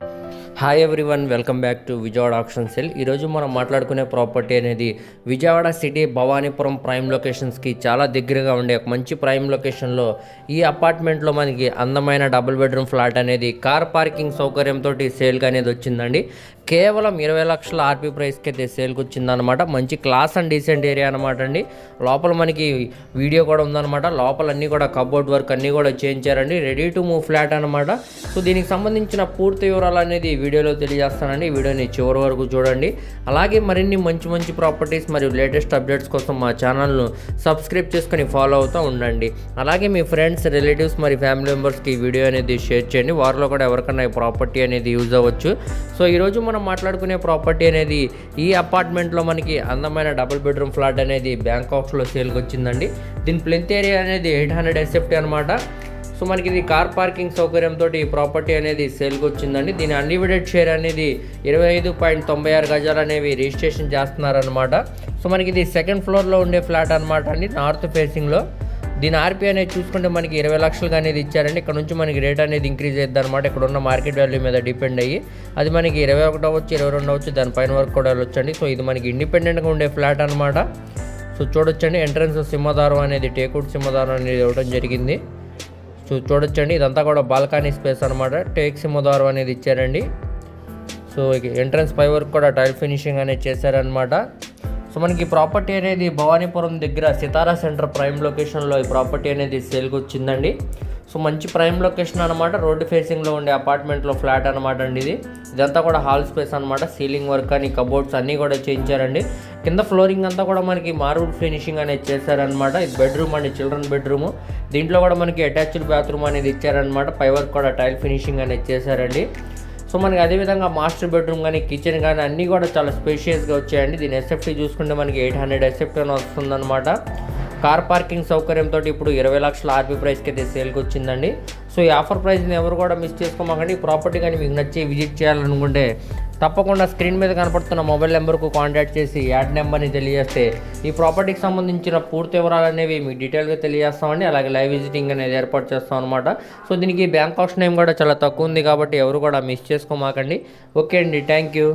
you hi everyone welcome back to Vijayawada option sell ఈరోజు మనం మాట్లాడుకునే ప్రాపర్టీ అనేది విజయవాడ సిటీ భవానీపురం ప్రైమ్ లొకేషన్స్కి చాలా దగ్గరగా ఉండే ఒక మంచి ప్రైమ్ లొకేషన్లో ఈ అపార్ట్మెంట్లో మనకి అందమైన డబుల్ బెడ్రూమ్ ఫ్లాట్ అనేది కార్ పార్కింగ్ సౌకర్యంతో సేల్కి అనేది వచ్చిందండి. కేవలం ఇరవై లక్షల ఆర్పీ ప్రైస్కి అయితే సేల్కి వచ్చిందనమాట మంచి క్లాస్ అండ్ డీసెంట్ ఏరియా అనమాట అండి. లోపల మనకి వీడియో కూడా ఉందన్నమాట. లోపల అన్నీ కూడా కబోర్డ్ వర్క్ అన్నీ కూడా చేయించారండి. రెడీ టు మూవ్ ఫ్లాట్ అనమాట సో దీనికి సంబంధించిన పూర్తి వివరాలు అనేది వీడియోలో తెలియజేస్తానండి. ఈ వీడియోని చివరి వరకు చూడండి. అలాగే మరిన్ని మంచి మంచి ప్రాపర్టీస్ మరియు లేటెస్ట్ అప్డేట్స్ కోసం మా ఛానల్ను సబ్స్క్రైబ్ చేసుకొని ఫాలో అవుతూ ఉండండి. అలాగే మీ ఫ్రెండ్స్ రిలేటివ్స్ మరి ఫ్యామిలీ మెంబర్స్కి ఈ వీడియో అనేది షేర్ చేయండి. వారిలో కూడా ఎవరికైనా ఈ ప్రాపర్టీ అనేది యూజ్ అవ్వచ్చు. సో ఈరోజు మనం మాట్లాడుకునే ప్రాపర్టీ అనేది ఈ అపార్ట్మెంట్లో మనకి అందమైన డబుల్ బెడ్రూమ్ ఫ్లాట్ అనేది బ్యాంకాక్స్లో సేల్కి వచ్చిందండి. దీని ప్లెంత్ ఏరియా అనేది ఎయిట్ హండ్రెడ్ ఎస్ఎఫ్టీ అనమాట సో మనకి ఇది కార్ పార్కింగ్ సౌకర్యంతో ఈ ప్రాపర్టీ అనేది సేల్కి వచ్చిందండి దీని అన్లిమిటెడ్ షేర్ అనేది ఇరవై ఐదు పాయింట్ తొంభై ఆరు గజాలు అనేవి రిజిస్ట్రేషన్ చేస్తున్నారనమాట సో మనకి ఇది సెకండ్ ఫ్లోర్లో ఉండే ఫ్లాట్ అనమాట అండి నార్త్ ఫేసింగ్లో. దీని ఆర్పీ అనేది చూసుకుంటే మనకి ఇరవై లక్షలుగా అనేది ఇచ్చారండి. ఇక్కడ నుంచి మనకి రేట్ అనేది ఇంక్రీజ్ అవుతుంది అనమాట ఇక్కడ ఉన్న మార్కెట్ వాల్యూ మీద డిపెండ్ అయ్యి అది మనకి ఇరవై ఒకటి అవ్వచ్చు ఇరవై రెండు అవ్వచ్చు దానిపైన వరకు కూడా వెళ్ళొచ్చండి. సో ఇది మనకి ఇండిపెండెంట్గా ఉండే ఫ్లాట్ అనమాట సో చూడొచ్చండి ఎంట్రన్స్ సింహదారం అనేది టేకుడ్ సింహదారం అనేది ఇవ్వడం జరిగింది. సో చూడొచ్చండి. ఇదంతా కూడా బాల్కనీ స్పేస్ అనమాట టేక్ సింహద్వారం అనేది ఇచ్చారండి. సో ఎంట్రన్స్ పై వరకు కూడా టైల్ ఫినిషింగ్ అనేది చేశారనమాట సో మనకి ప్రాపర్టీ అనేది భవానీపురం దగ్గర సితారా సెంటర్ ప్రైమ్ లొకేషన్లో ఈ ప్రాపర్టీ అనేది సేల్కి వచ్చిందండి సో మంచి ప్రైమ్ లొకేషన్ అనమాట రోడ్డు ఫేసింగ్లో ఉండే అపార్ట్మెంట్లో ఫ్లాట్ అనమాట అండి ఇది. ఇదంతా కూడా హాల్ స్పేస్ అనమాట సీలింగ్ వర్క్ అని కబోర్డ్స్ అన్నీ కూడా చేయించారండి. కింద ఫ్లోరింగ్ అంతా కూడా మనకి మార్బుల్ ఫినిషింగ్ అనేది చేశారనమాట ఇది బెడ్రూమ్ అండి చిల్డ్రన్ బెడ్రూమ్. దీంట్లో కూడా మనకి అటాచ్డ్ బాత్రూమ్ అనేది ఇచ్చారనమాట పై వర్క్ కూడా టైల్ ఫినిషింగ్ అనేది చేశారండి. సో మనకి అదేవిధంగా మాస్టర్ బెడ్రూమ్ కానీ కిచెన్ కానీ అన్నీ కూడా చాలా స్పేషియస్గా వచ్చాయండి. దీని ఎస్ఎఫ్టీ చూసుకుంటే మనకి ఎయిట్ హండ్రెడ్ ఎస్ఎఫ్టీ అని వస్తుందన్నమాట. కార్ పార్కింగ్ సౌకర్యంతో ఇప్పుడు ఇరవై లక్షల ఆర్పీ ప్రైస్కి అయితే సేల్కి వచ్చిందండి. సో ఈ ఆఫర్ ప్రైస్ని ఎవరు కూడా మిస్ చేసుకోమాకండి. ఈ ప్రాపర్టీ కానీ మీకు నచ్చి విజిట్ చేయాలనుకుంటే తప్పకుండా స్క్రీన్ మీద కనపడుతున్న మొబైల్ నెంబర్కు కాంటాక్ట్ చేసి యాడ్ నెంబర్ని తెలియజేస్తే ఈ ప్రాపర్టీకి సంబంధించిన పూర్తి వివరాలు అనేవి మీకు డీటెయిల్గా తెలియజేస్తామండి. అలాగే లైవ్ విజిటింగ్ అనేది ఏర్పాటు చేస్తాం అనమాట సో దీనికి బ్యాంక్ ఆప్షన్ ఏం కూడా చాలా తక్కువ ఉంది కాబట్టి ఎవరు కూడా మిస్ చేసుకోమాకండి. ఓకే అండి థ్యాంక్ యూ